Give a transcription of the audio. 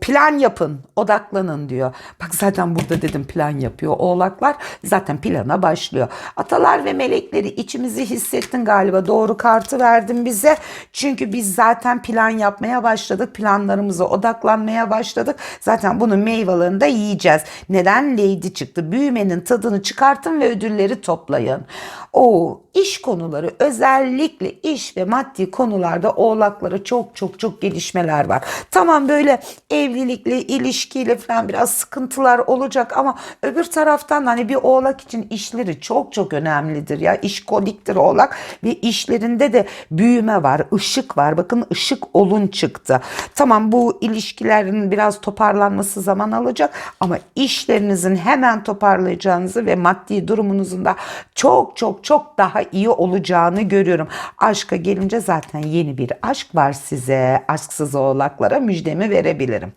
Plan yapın, odaklanın diyor. Bak zaten burada dedim plan yapıyor. Oğlaklar zaten plana başlıyor. Atalar ve melekleri içimizi hissettin galiba. Doğru kartı verdin bize. Çünkü biz zaten plan yapmaya başladık. Planlarımıza odaklanmaya başladık. Zaten bunun meyvelerini de yiyeceğiz. Neden Lady çıktı? Büyümenin tadını çıkartın ve ödülleri toplayın. O iş konuları özellikle iş ve maddi konularda oğlaklara çok çok çok gelişmeler var. Tamam böyle evlilikle ilişkiyle falan biraz sıkıntılar olacak ama öbür taraftan hani bir oğlak için işleri çok çok önemlidir ya. İşkoliktir oğlak ve işlerinde de büyüme var, ışık var. Bakın ışık olun çıktı. Tamam bu ilişkilerin biraz toparlanması zaman alacak ama işlerinizin hemen toparlayacağınızı ve maddi durumunuzun da çok çok çok daha iyi olacağını görüyorum. Aşka gelince zaten yeni bir aşk var size. Aşksız oğlaklara müjdemi verebilirim.